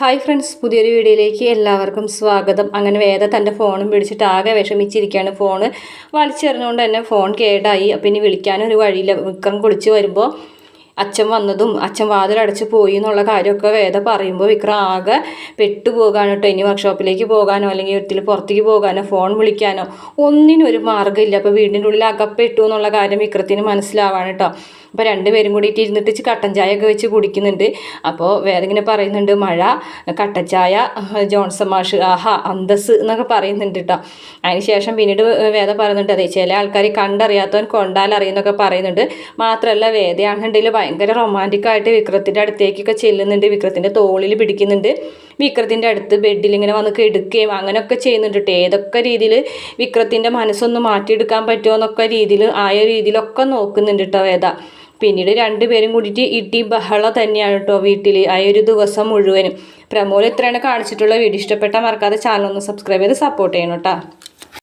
Hi friends പുതിയൊരു വീഡിയോയിലേക്ക് എല്ലാവർക്കും സ്വാഗതം. അങ്ങനെ വേദ തന്റെ ഫോണും പിടിച്ചിട്ട് ആകെ വിഷമിച്ചിരിക്കുകയാണ്. ഫോണ് വലിച്ചെറിഞ്ഞുകൊണ്ട് തന്നെ ഫോൺ കേടായി. അപ്പം ഇനി വിളിക്കാനൊരു വഴിയില്ല. വിക്രം കുളിച്ച് വരുമ്പോൾ അച്ഛൻ വന്നതും അച്ഛൻ വാതിലടച്ച് പോയി എന്നുള്ള കാര്യമൊക്കെ വേദ പറയുമ്പോൾ വിക്രം ആകെ പെട്ടുപോകാനോ കേട്ടോ ഇനി വർക്ക്ഷോപ്പിലേക്ക് പോകാനോ അല്ലെങ്കിൽ ഒരിക്കൽ പുറത്തേക്ക് പോകാനോ ഫോൺ വിളിക്കാനോ ഒന്നിനും ഒരു മാർഗമില്ല. അപ്പോൾ വീടിന്റെ ഉള്ളിൽ അകപ്പെട്ടു എന്നുള്ള കാര്യം വിക്രത്തിന് മനസ്സിലാവാണ് കേട്ടോ അപ്പോൾ രണ്ടുപേരും കൂടിയിട്ട് ഇരുന്നിട്ട് കട്ടൻ ചായ ഒക്കെ വെച്ച് കുടിക്കുന്നുണ്ട്. അപ്പോൾ വേറെ ഇങ്ങനെ പറയുന്നുണ്ട് മഴ കട്ടച്ചായ ചായ ജോൺസൺ മാഷ് ആഹാ അന്തസ് എന്നൊക്കെ പറയുന്നുണ്ട് കേട്ടോ അതിന് ശേഷം പിന്നീട് വേദ പറയുന്നുണ്ട് അതെ ചില ആൾക്കാർ കണ്ടറിയാത്തവൻ കൊണ്ടാലറിയുന്നൊക്കെ പറയുന്നുണ്ട്. മാത്രമല്ല വേദയാണെന്നുണ്ടെങ്കിൽ ഭയങ്കര റൊമാന്റിക് ആയിട്ട് വിക്രത്തിന്റെ അടുത്തേക്കൊക്കെ ചെല്ലുന്നുണ്ട്. വിക്രത്തിന്റെ തോളിൽ പിടിക്കുന്നുണ്ട്. വിക്രത്തിന്റെ അടുത്ത് ബെഡിൽ ഇങ്ങനെ വന്ന് കെടുക്കുകയും അങ്ങനെയൊക്കെ ചെയ്യുന്നുണ്ട് കേട്ടോ ഏതൊക്കെ രീതിയിൽ വിക്രത്തിന്റെ മനസ്സൊന്ന് മാറ്റിയെടുക്കാൻ പറ്റുമോ എന്നൊക്കെ രീതിയിൽ ആയ രീതിയിലൊക്കെ നോക്കുന്നുണ്ട് കേട്ടോ വേദ. പിന്നീട് രണ്ടുപേരും കൂടിയിട്ട് ഇടി ബഹള തന്നെയാണ് കേട്ടോ വീട്ടിൽ ആ ഒരു ദിവസം മുഴുവനും. പ്രമോൾ ഇത്രയാണ് കാണിച്ചിട്ടുള്ള വീഡിയോ ഇഷ്ടപ്പെട്ടാൽ മറക്കാതെ ചാനൽ ഒന്ന് സബ്സ്ക്രൈബ് ചെയ്ത് സപ്പോർട്ട് ചെയ്യണം കേട്ടോ